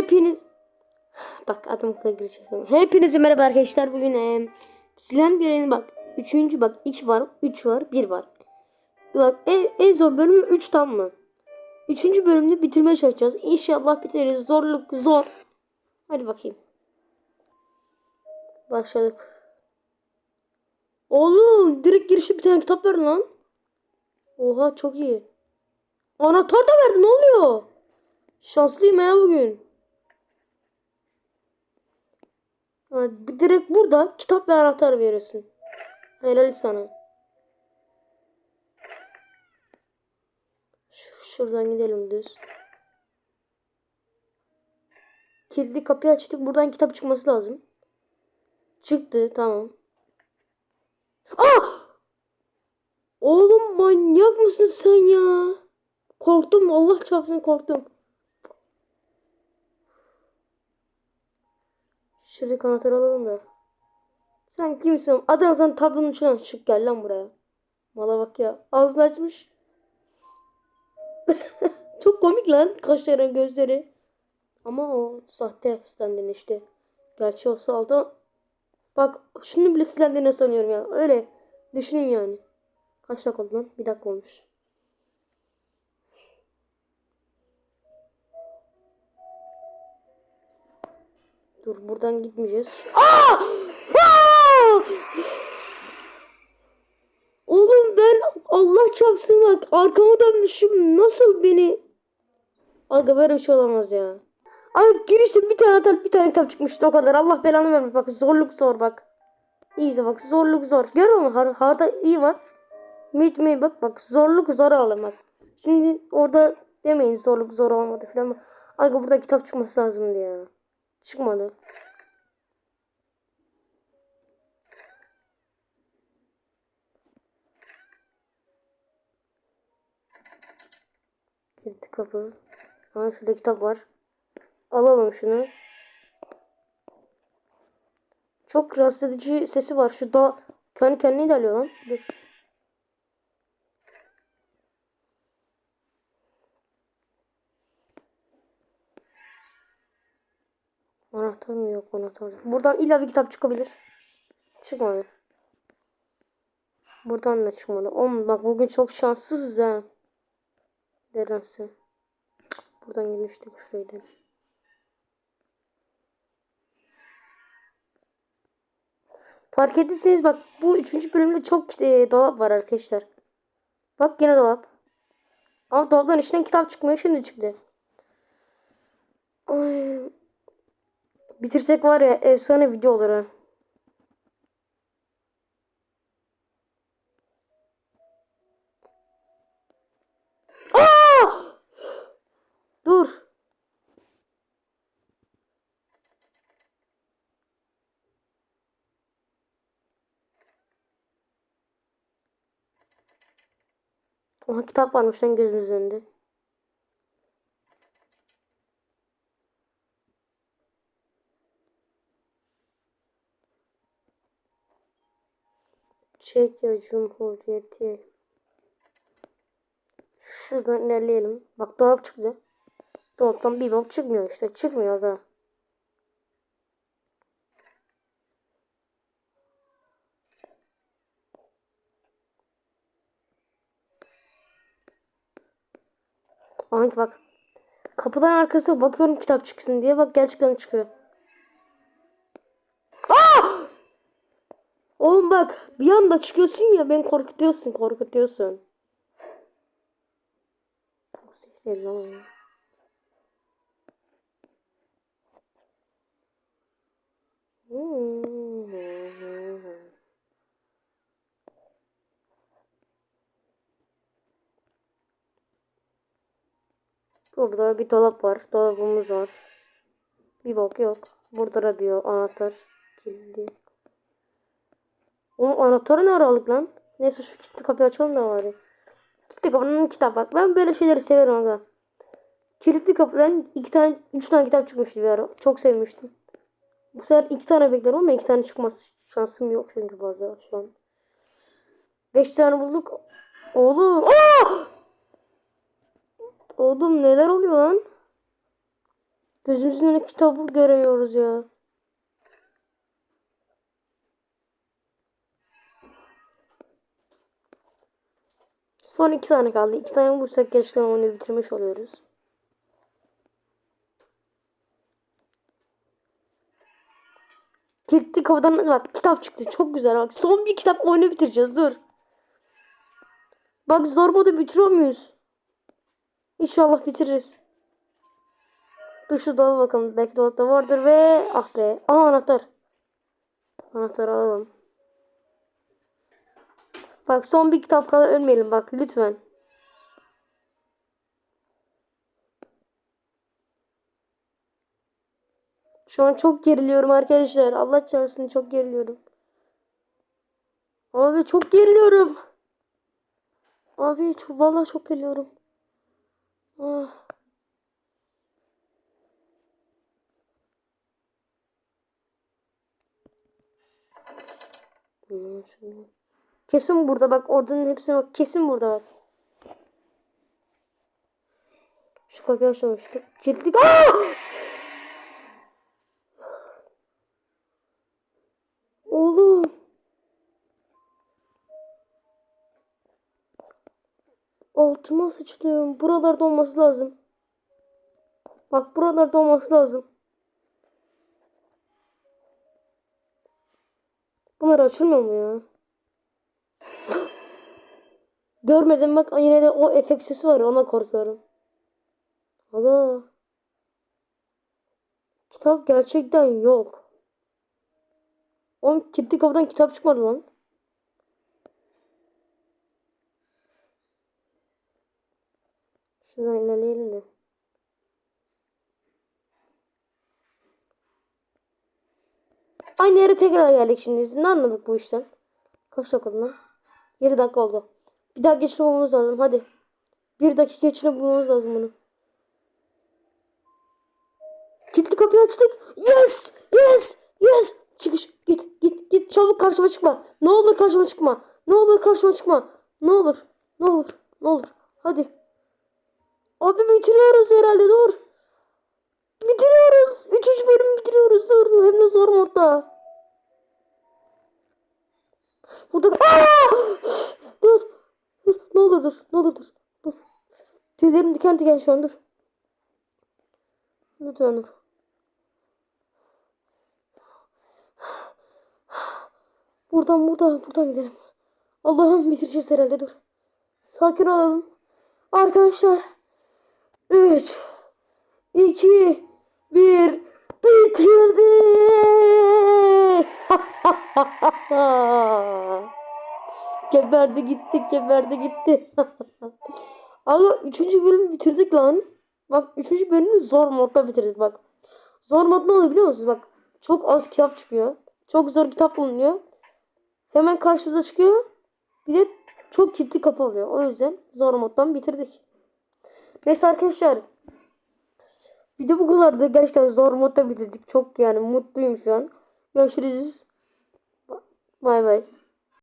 Hepiniz Bak adım kıla gireceğim. Hepinize merhaba arkadaşlar. Bugün e, Slender'in bak. Üçüncü bak. 2 var. 3 var. 1 var. Bak en, en zor bölümü 3 tam mı? Üçüncü bölümde bitirmeye çalışacağız. İnşallah bitiririz. Zorluk zor. Hadi bakayım. Başladık. Oğlum direkt girişte bir tane kitap ver lan. Oha çok iyi. Anahtar da verdi ne oluyor? Şanslıyım ya bugün. Ha, direkt burada kitap ve anahtar veriyorsun. Helal sana. Şuradan gidelim düz. Kilitli kapıyı açtık. Buradan kitap çıkması lazım. Çıktı tamam. Ah! Oğlum manyak mısın sen ya? Korktum Allah çarpsın korktum. Şuradaki anahtarı alalım da. Sen kimsin? Adam sen tablonun içinden çık gel lan buraya. Mala bak ya. Ağzını açmış. Çok komik lan. Kaşları gözleri. Ama o sahte Slender'in işte. Gerçi olsa aldı. Bak şunu bile Slender'ine sanıyorum ya. Öyle. Düşünün yani. Kaç dakika oldu lan? Bir dakika olmuş. Dur buradan gitmeyeceğiz. Aa! Aa! Oğlum ben Allah çarpsın bak arkama dönmüşüm. Nasıl beni? Aga böyle bir şey olamaz ya. Ay girişte bir tane atar bir tane kitap çıkmıştı o kadar. Allah belanı vermiş bak zorluk zor bak. İyice bak zorluk zor. Görüyor musun? Har harda iyi var. Mid mi bak bak zorluk zor aldım bak. Şimdi orada demeyin zorluk zor olmadı falan. Aga burada kitap çıkması lazımdı ya. Çıkmadı. Kilitli kapı. Ha şurada kitap var. Alalım şunu. Çok rahatsız edici sesi var. Şurada kendi kendine ilerliyor lan. Dur. Anahtar mı yok anahtar. Buradan illa bir kitap çıkabilir. Çıkmadı. Buradan da çıkmadı. Oğlum bak bugün çok şanssızız ha. Nerense. Buradan girmiştik şuraya gidelim. Fark ettiyseniz bak bu üçüncü bölümde çok e, dolap var arkadaşlar. Bak yine dolap. Ama dolapların içinden kitap çıkmıyor şimdi çıktı. Ay. Bitirsek var ya efsane video olur ha. Aa! Dur. Oha kitap varmış lan gözümüzün önünde. Çekya Cumhuriyeti. Şuradan ilerleyelim. Bak dolap çıktı. Dolaptan bir bok çıkmıyor işte. Çıkmıyor da. Anki bak. Kapıdan arkasına bakıyorum kitap çıksın diye. Bak gerçekten çıkıyor. Aa! Oğlum bak bir anda çıkıyorsun ya beni korkutuyorsun korkutuyorsun. Çok lan. Burada bir dolap var. Dolabımız var. Bir bok yok. Burada da bir anahtar. Kilidi. O anahtarı ne aralık lan? Neyse şu kilitli kapıyı açalım da bari. Kilitli kapının kitap bak. Ben böyle şeyleri severim aga. Kilitli kapıdan iki tane, üç tane kitap çıkmıştı bir ara. Çok sevmiştim. Bu sefer iki tane beklerim ama iki tane çıkmaz şansım yok çünkü fazla şu an. Beş tane bulduk. Oğlum. Aa! Oğlum neler oluyor lan? Gözümüzün önüne kitabı göremiyoruz ya. Son iki tane kaldı. İki tane bulursak gerçekten oyunu bitirmiş oluyoruz. Kilitli kapıdan bak kitap çıktı. Çok güzel bak. Son bir kitap oyunu bitireceğiz. Dur. Bak zor modu bitiriyor muyuz? İnşallah bitiririz. Dur şu dolaba bakalım. Belki dolapta vardır ve ah be. Aa anahtar. Anahtarı alalım. Bak son bir kitap kadar ölmeyelim bak lütfen. Şu an çok geriliyorum arkadaşlar. Allah çarpsın çok geriliyorum. Abi çok geriliyorum. Abi çok vallahi çok geriliyorum. Ah. Şunu- Kesin burada bak oradanın hepsine bak kesin burada bak. Şu kapıyı açmamıştık. Kilitli. Aa! Oğlum. Altıma sıçtım. Buralarda olması lazım. Bak buralarda olması lazım. Bunlar açılmıyor mu ya? Görmedim bak yine de o efekt sesi var ona korkuyorum. Aga. Kitap gerçekten yok. Oğlum kilitli kapıdan kitap çıkmadı lan. Şuradan ilerleyelim de. Aynı yere tekrar geldik şimdi. Ne anladık bu işten? Kaç dakika oldu lan? 7 dakika oldu. Bir daha geçip bulmamız lazım. Hadi. Bir dakika içinde bulmamız lazım bunu. Kilitli kapıyı açtık. Yes! Yes! Yes! Çıkış. Git. Git. Git. Çabuk karşıma çıkma. Ne olur karşıma çıkma. Ne olur karşıma çıkma. Ne olur. Ne olur. Ne olur. Hadi. Abi bitiriyoruz herhalde. Dur. Bitiriyoruz. Üçüncü bölüm bitiriyoruz. Dur. Hem de zor modda. Burada... Dur. Dur. Ne olur dur. Ne olur dur. Dur. Tüylerim diken diken şu an dur. Lütfen dur. Buradan buradan buradan gidelim. Allah'ım bitireceğiz herhalde dur. Sakin olalım. Arkadaşlar. 3 2 1 bitirdi. geberdi gitti, geberdi gitti. Ama 3. bölümü bitirdik lan. Bak 3. bölümü zor modda bitirdik bak. Zor mod ne oluyor biliyor musunuz? Bak çok az kitap çıkıyor. Çok zor kitap bulunuyor. Hemen karşımıza çıkıyor. Bir de çok kilitli kapı oluyor. O yüzden zor moddan bitirdik. Neyse arkadaşlar. Video bu kadardı. Gerçekten zor modda bitirdik. Çok yani mutluyum şu an. Görüşürüz. Bay bay.